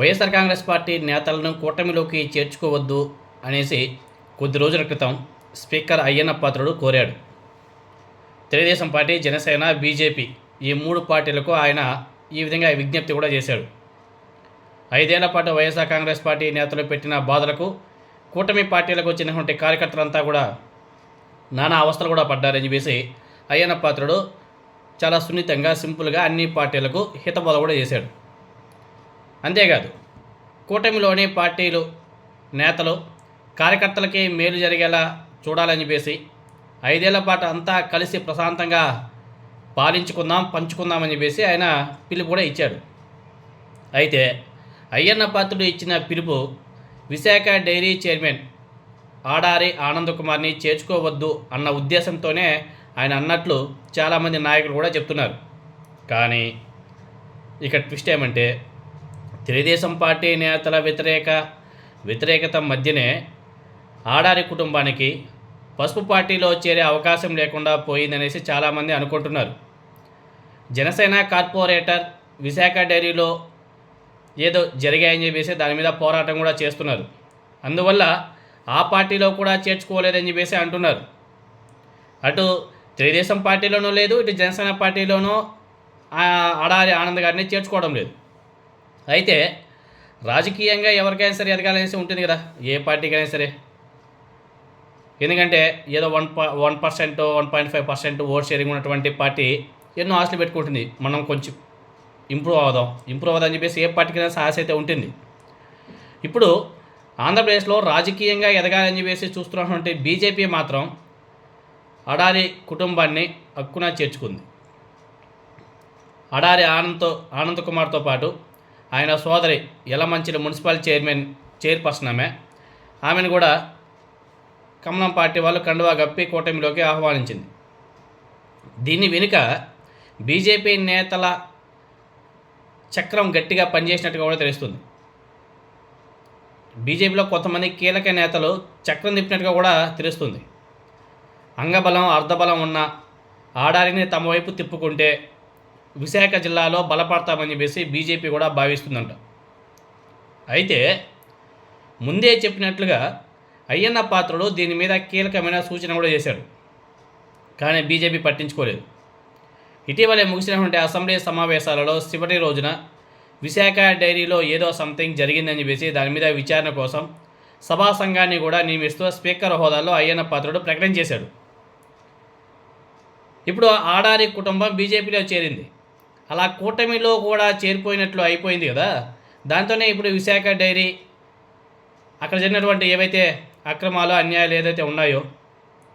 YSR Congress party నేతలను కూటమిలోకి చేర్చుకోవద్దు అనేసి కొద్ది రోజుల క్రితం స్పీకర్ అయ్యన్న పాత్రుడు కోరాడు. తెలుగుదేశం పార్టీ జనసేన బీజేపీ ఈ మూడు పార్టీలకు ఆయన ఈ విధంగా విజ్ఞప్తి కూడా చేశాడు. ఐదేళ్ళ పాటు వైఎస్ఆర్ కాంగ్రెస్ పార్టీ నేతలు పెట్టిన బాధలకు కూటమి పార్టీలకు వచ్చినటువంటి కార్యకర్తలంతా కూడా నానా అవస్థలు కూడా పడ్డారని చెప్పేసి అయ్యన్న పాత్రుడు చాలా సున్నితంగా సింపుల్గా అన్ని పార్టీలకు హితబోధ కూడా చేశాడు. అంతేకాదు కూటమిలోని పార్టీలు నేతలు కార్యకర్తలకి మేలు జరిగేలా చూడాలని చెప్పేసి ఐదేళ్ళ పాటు అంతా కలిసి ప్రశాంతంగా పాలించుకుందాం పంచుకుందామని చెప్పేసి ఆయన పిలుపు కూడా ఇచ్చాడు. అయితే అయ్యన్న పాత్రుడు ఇచ్చిన పిలుపు విశాఖ డైరీ చైర్మన్ ఆడారి ఆనంద్ కుమార్ని చేర్చుకోవద్దు అన్న ఉద్దేశంతోనే ఆయన అన్నట్లు చాలామంది నాయకులు కూడా చెప్తున్నారు. కానీ ఇక ట్విస్ట్ ఏమంటే తెలుగుదేశం పార్టీ నేతల వ్యతిరేక వ్యతిరేకత మధ్యనే ఆడారి కుటుంబానికి పసుపు పార్టీలో చేరే అవకాశం లేకుండా పోయిందనేసి చాలామంది అనుకుంటున్నారు. జనసేన కార్పొరేటర్ విశాఖ డైరీలో ఏదో జరిగాయని చెప్పేసి దాని మీద పోరాటం కూడా చేస్తున్నారు. అందువల్ల ఆ పార్టీలో కూడా చేర్చుకోలేదని చెప్పేసి అంటున్నారు. అటు తెలుగుదేశం పార్టీలోనూ లేదు ఇటు జనసేన పార్టీలోనూ ఆడారి ఆనంద్ గారిని చేర్చుకోవడం లేదు. అయితే రాజకీయంగా ఎవరికైనా సరే ఎదగాలనేసి ఉంటుంది కదా ఏ పార్టీకైనా సరే. ఎందుకంటే ఏదో one one percent one point five percent vote sharing ఉన్నటువంటి పార్టీ ఎన్నో ఆశలు పెట్టుకుంటుంది. మనం కొంచెం ఇంప్రూవ్ అవుదాం ఇంప్రూవ్ అవుదాం అని చెప్పేసి ఏ పార్టీకైనా ఆశ అయితే ఉంటుంది. ఇప్పుడు ఆంధ్రప్రదేశ్లో రాజకీయంగా ఎదగాలని చెప్పేసి చూస్తున్నటువంటి బీజేపీ మాత్రం అడారి కుటుంబాన్ని హక్కున చేర్చుకుంది. అడారి ఆనంద్తో ఆనంద్ కుమార్తో పాటు ఆయన సోదరి యలమంచిలి మున్సిపల్ చైర్మన్ చైర్పర్సన్ ఆమె. ఆమెను కూడా కమలం పార్టీ వాళ్ళు కండువా గప్పి కూటమిలోకి ఆహ్వానించింది. దీని వెనుక బీజేపీ నేతల చక్రం గట్టిగా పనిచేసినట్టుగా కూడా తెలుస్తుంది. బీజేపీలో కొంతమంది కీలక నేతలు చక్రం తిప్పినట్టుగా కూడా తెలుస్తుంది. అంగబలం అర్ధబలం ఉన్న ఆడారిని తమ వైపు తిప్పుకుంటే విశాఖ జిల్లాలో బలపడతామని చెప్పేసి బీజేపీ కూడా భావిస్తుందంట. అయితే ముందే చెప్పినట్లుగా అయ్యన్న పాత్రుడు దీని మీద కీలకమైన సూచన కూడా చేశాడు. కానీ బీజేపీ పట్టించుకోలేదు. ఇటీవలే ముగిసినటువంటి అసెంబ్లీ సమావేశాలలో చివరి రోజున విశాఖ డైరీలో ఏదో సంథింగ్ జరిగిందని చెప్పేసి దాని మీద విచారణ కోసం సభా సంఘాన్ని కూడా నియమిస్తూ స్పీకర్ హోదాలో అయ్యన్న పాత్రుడు ప్రకటన చేశాడు. ఇప్పుడు ఆడారి కుటుంబం బీజేపీలో చేరింది. అలా కూటమిలో కూడా చేరిపోయినట్లు అయిపోయింది కదా. దాంతోనే ఇప్పుడు విశాఖ డైరీ అక్కడ జరిగినటువంటి ఏవైతే అక్రమాలు అన్యాయాలు ఏదైతే ఉన్నాయో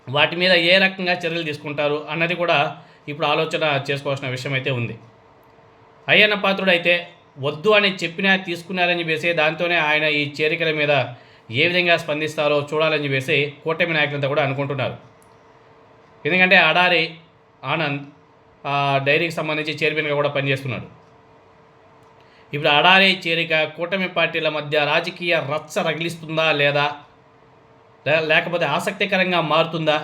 వాటి మీద ఏ రకంగా చర్యలు తీసుకుంటారు అన్నది కూడా ఇప్పుడు ఆలోచన చేసుకోవాల్సిన విషయం అయితే ఉంది. అయ్యన్న పాత్రుడు అయితే వద్దు అని చెప్పినా తీసుకున్నారని చెప్పేసి దాంతోనే ఆయన ఈ చేరికల మీద ఏ విధంగా స్పందిస్తారో చూడాలని చెప్పేసి కూటమి నాయకులంతా కూడా అనుకుంటున్నారు. ఎందుకంటే అడారి ఆనంద్ డైరీకి సంబంధించి చైర్మన్గా కూడా పనిచేస్తున్నాడు. ఇప్పుడు అడారి చేరిక కూటమి పార్టీల మధ్య రాజకీయ రచ్చ రగిలిస్తుందా లేదా? లేకపోతే ఆసక్తికరంగా మారుతుందా?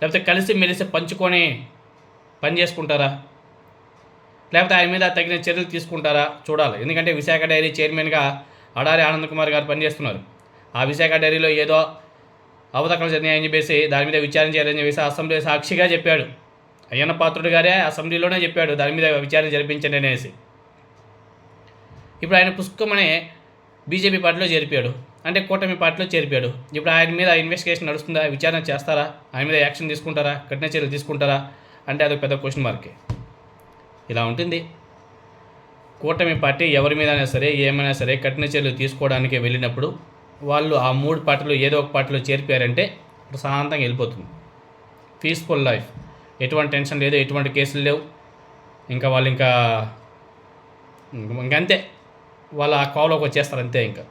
లేకపోతే కలిసి మెలిసి పంచుకొని పని చేసుకుంటారా లేకపోతే ఆయన మీద తగిన చర్యలు తీసుకుంటారా? చూడాలి. ఎందుకంటే విశాఖ డైరీ చైర్మన్గా అడారి ఆనంద్ కుమార్ గారు పనిచేస్తున్నారు. ఆ విశాఖ డైరీలో ఏదో అవతకలు జరిగాయని చెప్పేసి దాని మీద విచారణ చేయాలని చెప్పేసి అసెంబ్లీ సాక్షిగా చెప్పాడు. అయ్యన్న పాత్రుడు గారే అసెంబ్లీలోనే చెప్పాడు దాని మీద విచారణ జరిపించండి అనేసి. ఇప్పుడు ఆయన పుష్కమనే బీజేపీ పార్టీలో చేరిపాడు అంటే కూటమి పార్టీలో చేరిపాడు ఇప్పుడు ఆయన మీద ఇన్వెస్టిగేషన్ నడుస్తుందా విచారణ చేస్తారా ఆయన మీద యాక్షన్ తీసుకుంటారా కఠిన చర్యలు తీసుకుంటారా అంటే అది పెద్ద క్వశ్చన్ మార్కే ఇలా ఉంటుంది. కూటమి పార్టీ ఎవరి మీదైనా సరే ఏమైనా సరే కఠిన చర్యలు తీసుకోవడానికి వెళ్ళినప్పుడు వాళ్ళు ఆ మూడు పార్టీలు ఏదో ఒక పార్టీలో చేరిపారంటే ప్రశాంతంగా వెళ్ళిపోతుంది. పీస్ఫుల్ లైఫ్ ఎటువంటి టెన్షన్ లేదు ఎటువంటి కేసులు లేవు. ఇంకా వాళ్ళు ఇంకా ఇంకంతే. వాళ్ళు ఆ కావులోకి వచ్చేస్తారు అంతే ఇంకా.